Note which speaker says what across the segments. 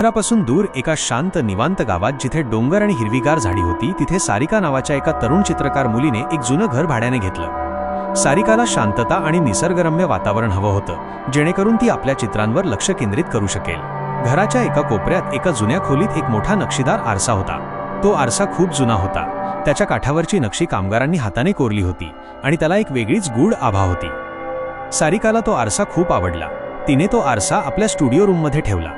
Speaker 1: घरापासून दूर एका शांत निवांत गावात जिथे डोंगर आणि हिरवीगार झाडी होती तिथे सारिका नावाच्या एका तरुण चित्रकार मुलीने एक जुनं घर भाड्याने घेतलं. सारिकाला शांतता आणि निसर्गरम्य वातावरण हवं होतं जेणेकरून ती आपल्या चित्रांवर लक्ष केंद्रित करू शकेल. घराच्या एका कोपऱ्यात एका जुन्या खोलीत एक मोठा नक्षीदार आरसा होता. तो आरसा खूप जुना होता. त्याच्या काठावरची नक्षी कामगारांनी हाताने कोरली होती आणि त्याला एक वेगळीच गूढ आभा होती. सारिकाला तो आरसा खूप आवडला. तिने तो आरसा आपल्या स्टुडिओ रूममध्ये ठेवला.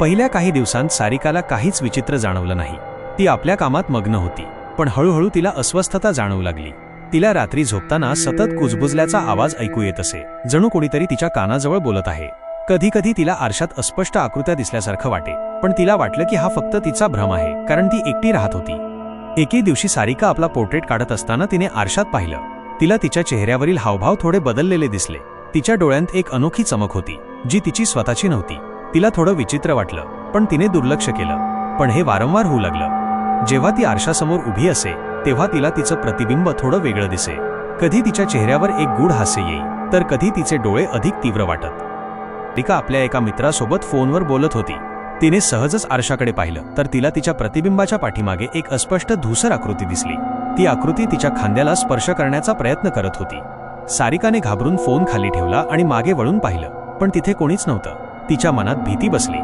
Speaker 1: पहिल्या काही दिवसांत सारिकाला काहीच विचित्र जाणवलं नाही. ती आपल्या कामात मग्न होती पण हळूहळू तिला अस्वस्थता जाणवू लागली. तिला रात्री झोपताना सतत कुजबुजल्याचा आवाज ऐकू येत असे. जणू कोणीतरी तिच्या कानाजवळ बोलत आहे. कधी कधी तिला आरशात अस्पष्ट आकृत्या दिसल्यासारखं वाटे पण तिला वाटलं की हा फक्त तिचा भ्रम आहे कारण ती एकटी राहत होती. एके दिवशी सारिका आपला पोर्ट्रेट काढत असताना तिने आरशात पाहिलं. तिला तिच्या चेहऱ्यावरील हावभाव थोडे बदललेले दिसले. तिच्या डोळ्यांत एक अनोखी चमक होती जी तिची स्वतःची नव्हती. तिला थोडं विचित्र वाटलं पण तिने दुर्लक्ष केलं. पण हे वारंवार होऊ लागलं. जेव्हा ती आरशासमोर उभी असे तेव्हा तिला तिचं प्रतिबिंब थोडं वेगळं दिसे. कधी तिच्या चेहऱ्यावर एक गूढ हास्य येई तर कधी तिचे डोळे अधिक तीव्र वाटत. टिका आपल्या एका मित्रासोबत फोनवर बोलत होती. तिने सहजच आरशाकडे पाहिलं तर तिला तिच्या प्रतिबिंबाच्या पाठीमागे एक अस्पष्ट धूसर आकृती दिसली. ती आकृती तिच्या खांद्याला स्पर्श करण्याचा प्रयत्न करत होती. सारिकाने घाबरून फोन खाली ठेवला आणि मागे वळून पाहिलं पण तिथे कोणीच नव्हतं. तिच्या मनात भीती बसली.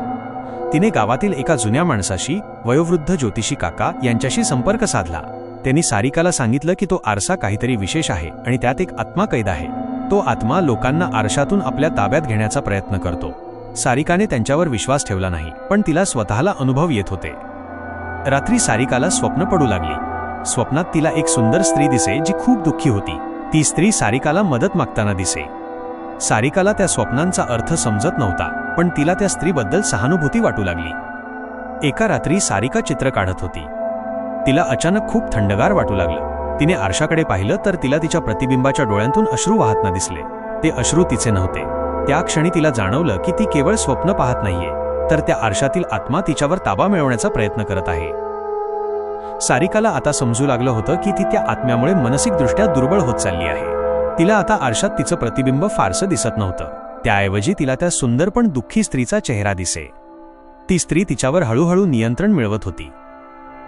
Speaker 1: तिने गावातील एका जुन्या माणसाशी वयोवृद्ध ज्योतिषी काका यांच्याशी संपर्क साधला. त्यांनी सारिकाला सांगितलं की तो आरसा काहीतरी विशेष आहे आणि त्यात एक आत्मा कैद आहे. तो आत्मा लोकांना आरशातून आपल्या ताब्यात घेण्याचा प्रयत्न करतो. सारिकाने त्यांच्यावर विश्वास ठेवला नाही पण तिला स्वतःला अनुभव येत होते. रात्री सारिकाला स्वप्न पडू लागली. स्वप्नात तिला एक सुंदर स्त्री दिसे जी खूप दुःखी होती. ती स्त्री सारिकाला मदत मागताना दिसे. सारिकाला त्या स्वप्नांचा अर्थ समजत नव्हता. पण तिला त्या स्त्रीबद्दल सहानुभूती वाटू लागली. एका रात्री सारिका चित्र काढत होती. तिला अचानक खूप थंडगार वाटू लागलं. तिने आरशाकडे पाहिलं तर तिला तिच्या प्रतिबिंबाच्या डोळ्यांतून अश्रू वाहतना दिसले. ते अश्रू तिचे नव्हते. त्या क्षणी तिला जाणवलं की ती केवळ स्वप्न पाहत नाहीये तर त्या आरशातील आत्मा तिच्यावर ताबा मिळवण्याचा प्रयत्न करत आहे. सारिकाला आता समजू लागलं होतं की ती त्या आत्म्यामुळे मानसिकदृष्ट्या दुर्बळ होत चालली आहे. तिला आता आरशात तिचं प्रतिबिंब फारसं दिसत नव्हतं. त्याऐवजी तिला त्या सुंदर पण दुःखी स्त्रीचा चेहरा दिसे. ती स्त्री तिच्यावर हळूहळू नियंत्रण मिळवत होती.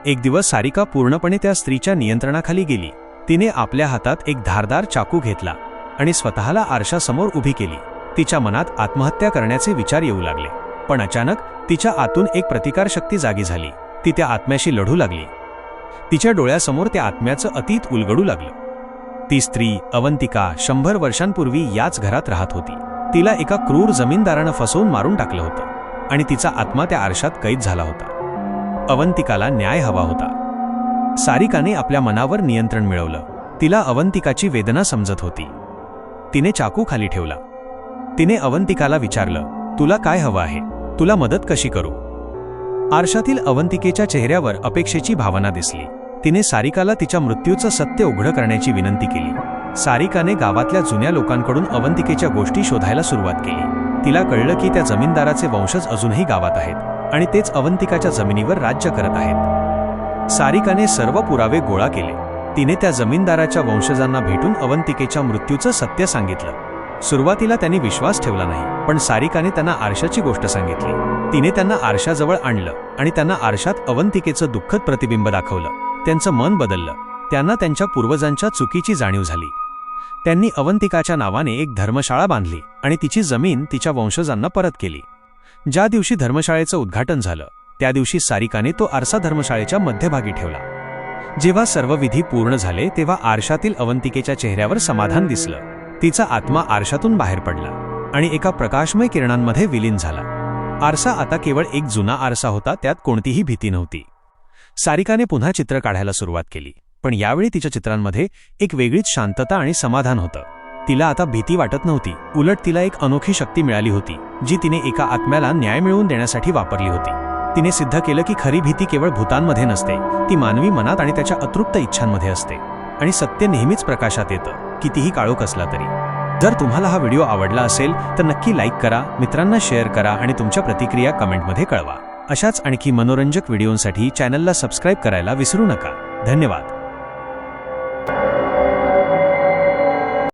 Speaker 1: एक दिवस सारिका पूर्णपणे त्या स्त्रीच्या नियंत्रणाखाली गेली. तिने आपल्या हातात एक धारदार चाकू घेतला आणि स्वतःला आरशासमोर उभी केली. तिच्या मनात आत्महत्या करण्याचे विचार येऊ लागले. पण अचानक तिच्या आतून एक प्रतिकारशक्ती जागी झाली. ती त्या आत्म्याशी लढू लागली. तिच्या डोळ्यासमोर त्या आत्म्याचं अतीत उलगडू लागलं. ती स्त्री अवंतिका शंभर वर्षांपूर्वी याच घरात राहत होती. तिला एका क्रूर जमीनदारानं फसवून मारून टाकलं होतं आणि तिचा आत्मा त्या आरशात कैद झाला होता. अवंतिकाला न्याय हवा होता. सारिकाने आपल्या मनावर नियंत्रण मिळवलं. तिला अवंतिकाची वेदना समजत होती. तिने चाकू खाली ठेवला. तिने अवंतिकाला विचारलं तुला काय हवं आहे? तुला मदत कशी करू? आरशातील अवंतिकेच्या चेहऱ्यावर अपेक्षेची भावना दिसली. तिने सारिकाला तिच्या मृत्यूचं सत्य उघडं करण्याची विनंती केली. सारिकाने गावातल्या जुन्या लोकांकडून अवंतिकेच्या गोष्टी शोधायला सुरुवात केली. तिला कळलं की त्या जमीनदाराचे वंशज अजूनही गावात आहेत आणि तेच अवंतिकाच्या जमिनीवर राज्य करत आहेत. सारिकाने सर्व पुरावे गोळा केले. तिने त्या जमीनदाराच्या वंशजांना भेटून अवंतिकेच्या मृत्यूचं सत्य सांगितलं. सुरुवातीला त्यांनी विश्वास ठेवला नाही पण सारिकाने त्यांना आरशाची गोष्ट सांगितली. तिने त्यांना आरशाजवळ आणलं आणि त्यांना आरशात अवंतिकेचं दुःखद प्रतिबिंब दाखवलं. त्यांचं मन बदललं. त्यांना त्यांच्या पूर्वजांच्या चुकीची जाणीव झाली. त्यांनी अवंतिकाच्या नावाने एक धर्मशाळा बांधली आणि तिची जमीन तिच्या वंशजांना परत केली. ज्या दिवशी धर्मशाळेचं उद्घाटन झालं त्या दिवशी सारिकाने तो आरसा धर्मशाळेच्या मध्यभागी ठेवला. जेव्हा सर्व विधी पूर्ण झाले तेव्हा आरशातील अवंतिकेच्या चेहऱ्यावर समाधान दिसलं. तिचा आत्मा आरशातून बाहेर पडला आणि एका प्रकाशमय किरणांमध्ये विलीन झाला. आरसा आता केवळ एक जुना आरसा होता त्यात कोणतीही भीती नव्हती. सारिकाने पुन्हा चित्र काढायला सुरुवात केली. पण यावेळी तिच्या चित्रांमध्ये एक वेगळीच शांतता आणि समाधान होतं. तिला आता भीती वाटत नव्हती. उलट तिला एक अनोखी शक्ती मिळाली होती जी तिने एका आत्म्याला न्याय मिळवून देण्यासाठी वापरली होती. तिने सिद्ध केलं की खरी भीती केवळ भूतांमध्ये नसते ती मानवी मनात आणि त्याच्या अतृप्त इच्छांमध्ये असते. आणि सत्य नेहमीच प्रकाशात येतं कितीही काळोख असला तरी. जर तुम्हाला हा व्हिडिओ आवडला असेल तर नक्की लाईक करा मित्रांना शेअर करा आणि तुमच्या प्रतिक्रिया कमेंटमध्ये कळवा. अशाच आणखी मनोरंजक व्हिडिओंसाठी चॅनलला सबस्क्राईब करायला विसरू नका. धन्यवाद.